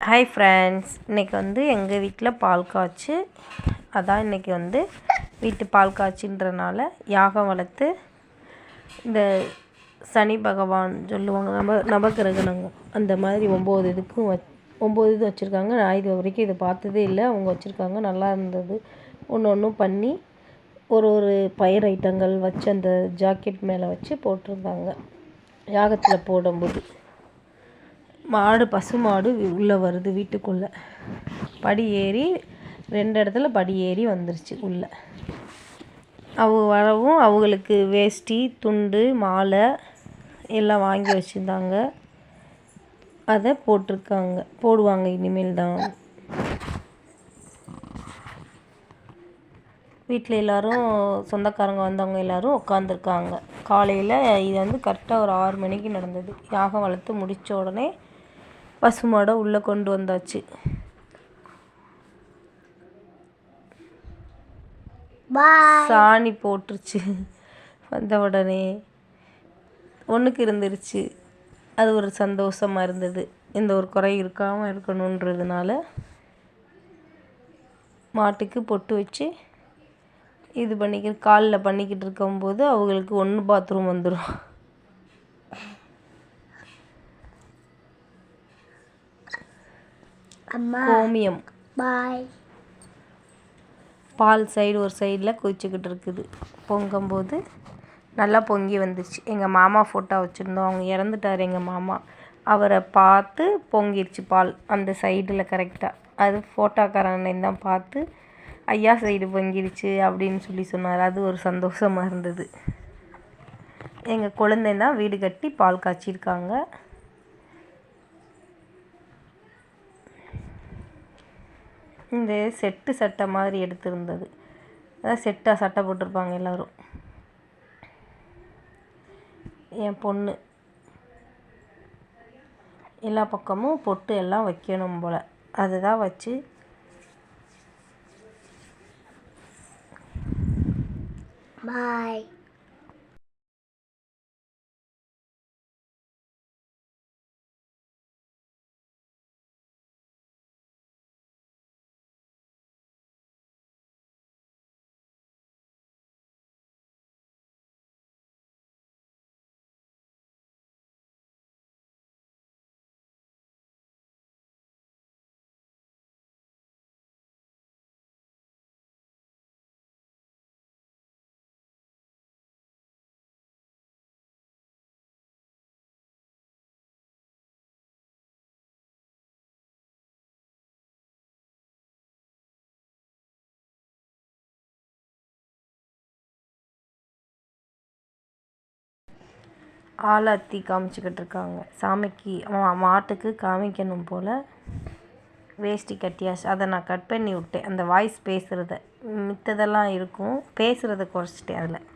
Hi friends இன்றைக்கி வந்து எங்கள் வீட்டில் பால் காய்ச்சி. அதான் இன்றைக்கி வந்து வீட்டு பால் காய்ச்சின்றனால யாகம் வளர்த்து இந்த சனி பகவான் சொல்லுவாங்க நவ நவகிரகணங்க அந்த மாதிரி ஒம்பது இதுக்கும் வச் ஒம்பது இது வச்சுருக்காங்க. நான் இது வரைக்கும் இதை பார்த்ததே இல்லை. அவங்க வச்சுருக்காங்க. நல்லா இருந்தது. ஒன்று ஒன்றும் பண்ணி ஒரு ஒரு பயிர் ஐட்டங்கள் வச்சு அந்த ஜாக்கெட் மேலே வச்சு போட்டிருந்தாங்க. யாகத்தில் போடும்போது. மாடு பசு மாடு உள்ளே வருது வீட்டுக்குள்ளே. படி ஏறி ரெண்டு இடத்துல படி ஏறி வந்துருச்சு உள்ளே. அவங்க வரவும் அவங்களுக்கு வேஷ்டி துண்டு மாலை எல்லாம் வாங்கி வச்சுருந்தாங்க. அதை போட்டிருக்காங்க. போடுவாங்க இனிமேல் தான். வீட்டில் எல்லோரும் சொந்தக்காரங்க வந்தவங்க எல்லோரும் உட்காந்துருக்காங்க காலையில் இது வந்து கரெக்டாக ஒரு ஆறு மணிக்கு நடந்தது. யாகம் வளர்த்து முடித்த உடனே பசுமாடை உள்ளே கொண்டு வந்தாச்சு. சாணி போட்டுருச்சு. வந்த உடனே ஒன்றுக்கு இருந்துருச்சு. அது ஒரு சந்தோஷமாக இருந்தது. எந்த ஒரு குறை இருக்காமல் இருக்கணுன்றதுனால மாட்டுக்கு பொட்டு வச்சு இது பண்ணிக்கிட்டு காலில் பண்ணிக்கிட்டு இருக்கும்போது அவங்களுக்கு ஒன்று பாத்ரூம் வந்துடும் கோமியம். பாய். பால் சைடு ஒரு சைடில் கொதிச்சுக்கிட்டு இருக்குது. பொங்கும்போது நல்லா பொங்கி வந்துச்சு. எங்கள் மாமா ஃபோட்டோ வச்சுருந்தோம். அவங்க இறந்துட்டார் எங்கள் மாமா. அவரை பார்த்து பொங்கிருச்சு பால் அந்த சைடில் கரெக்டாக அது ஃபோட்டோக்காரன் தான் பார்த்து ஐயா சைடு பொங்கிருச்சு அப்படின்னு சொல்லி சொன்னார். அது ஒரு சந்தோஷமாக இருந்தது. எங்கள் குழந்தைன்னா வீடு கட்டி பால் காய்ச்சிருக்காங்க. இந்த செட்டு சட்டை மாதிரி எடுத்திருந்தது. அதான் செட்டாக சட்டை போட்டிருப்பாங்க எல்லோரும். என் பொண்ணு. எல்லா பக்கமும் பொட்டு எல்லாம் வைக்கணும் போல். அதுதான் வச்சு ஆளாத்தி காமிச்சிக்கிட்டு இருக்காங்க. சாமிக்கு மாட்டுக்கு காமிக்கணும் போல் வேஷ்டி கட்டியாச்சு. அதை நான் கட் பண்ணி விட்டேன். அந்த வாய்ஸ் பேசுகிறத மித்ததெல்லாம் இருக்கும். பேசுகிறத குறைச்சிட்டேன் அதில்.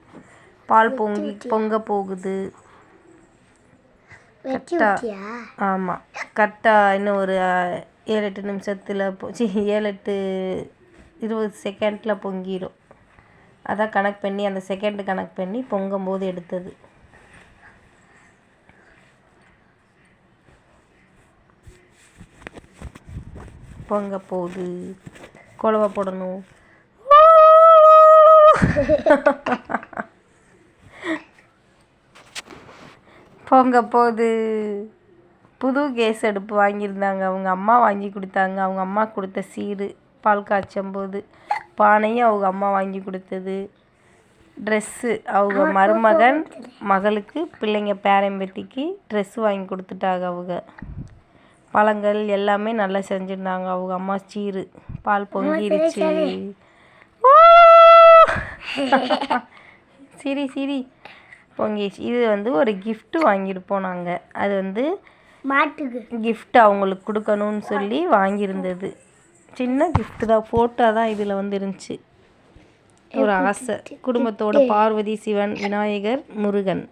பால் பொங்கி பொங்க போகுது. கரெக்டாக ஆமாம் கரெக்டாக இன்னும் ஒரு ஏழு எட்டு நிமிஷத்தில் சி ஏழு எட்டு இருபது செகண்டில் பொங்கிடும் அதான் கணக்கு பண்ணி அந்த செகண்டு கணக்கு பண்ணி பொங்கும்போது எடுத்தது. பொங்க போகுது. குழவ போடணும். பொங்க போகுது. புது கேஸ் அடுப்பு வாங்கியிருந்தாங்க. அவங்க அம்மா வாங்கி கொடுத்தாங்க. அவங்க அம்மா கொடுத்த சீரு பால் காய்ச்சும் போது பானையும் அவங்க அம்மா வாங்கி கொடுத்தது. ட்ரெஸ்ஸு அவங்க மருமகன் மகளுக்கு பிள்ளைங்க பேரம்பேத்திக்கு ட்ரெஸ்ஸு வாங்கி கொடுத்துட்டாங்க அவங்க. பழங்கள் எல்லாமே நல்லா செஞ்சுருந்தாங்க. அவங்க அம்மா சீரு பால் பொங்கிருச்சு. சிரி சிரி பொங்கிடுச்சு இது வந்து ஒரு கிஃப்ட்டு வாங்கியிருப்போம் நாங்கள் அது வந்து மாட்டுக்கு. கிஃப்ட் அவங்களுக்கு கொடுக்கணும்னு சொல்லி வாங்கியிருந்தது. சின்ன கிஃப்ட்டு தான். ஃபோட்டோ தான் இதில் வந்து இருந்துச்சு ஒரு ஆசை. குடும்பத்தோட பார்வதி சிவன் விநாயகர் முருகன்.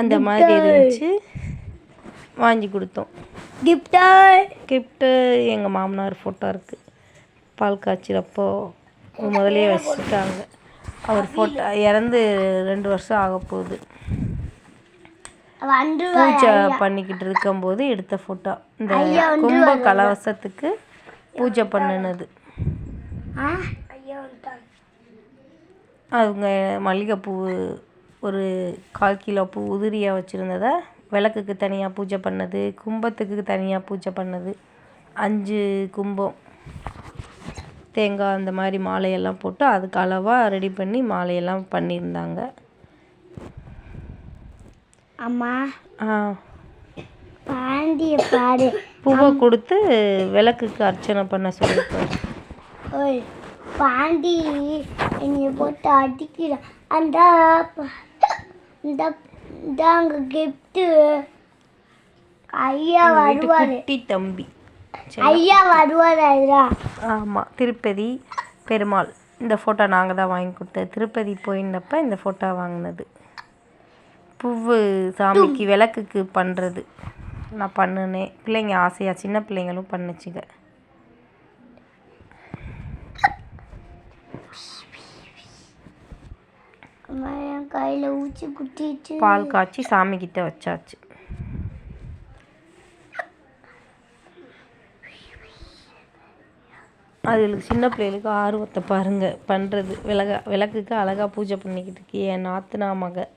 அந்த மாதிரி இருந்துச்சு. வாங்கி கொடுத்தோம். கிஃப்டா கிஃப்ட்டு எங்கள் மாமனார் ஃபோட்டோ இருக்குது பால் காய்ச்சிறப்போ முதலே வச்சுட்டாங்க. அவர் ஃபோட்டோ இறந்து ரெண்டு வருஷம் ஆக போகுது. பூஜை பண்ணிக்கிட்டு இருக்கும்போது எடுத்த ஃபோட்டோ இந்த கும்ப கலவசத்துக்கு பூஜை பண்ணினது. அவங்க மல்லிகைப்பூ ஒரு கால் கிலோ பூ உதிரியாக வச்சுருந்ததை? விளக்குக்கு தனியாக பூஜை பண்ணது கும்பத்துக்கு தனியாக பூஜை பண்ணது. அஞ்சு கும்பம். தேங்காய் அந்த மாதிரி மாலையெல்லாம் போட்டு அதுக்கு அளவாக ரெடி பண்ணி மாலையெல்லாம் பண்ணியிருந்தாங்க. அம்மா. ஆ, பாண்டிய பாரு பூவை கொடுத்து விளக்குக்கு அர்ச்சனை பண்ண சொல்லியிருக்கோம் ஓய் பாண்டி என்னைய போட்டு அடிக்கிறான் அந்த ப- இந்த இதாங்க கிஃப்ட்டு ஐயா வருவாரு. குட்டி தம்பி. ஐயா வருவாரு ஐயா ஆமாம் திருப்பதி பெருமாள். இந்த ஃபோட்டோ நாங்கள் தான் வாங்கி கொடுத்தது. திருப்பதி போயிருந்தப்ப இந்த ஃபோட்டோ வாங்கினது. பூவு சாமிக்கு விளக்குக்கு பண்ணுறது நான் பண்ணினேன் பிள்ளைங்க ஆசையாக சின்ன பிள்ளைங்களும் பண்ணுச்சுங்க. கையில் ஊச்சி குத்திச்சு பால் காய்ச்சி சாமி கிட்ட வச்சாச்சு. அதுகளுக்கு சின்ன பிள்ளைகளுக்கு ஆர்வத்தை பாருங்க. பண்ணுறது விளக்க விளக்குக்கு அழகாக பூஜை பண்ணிக்கிட்டு இருக்கு என் நாத்துனா மக.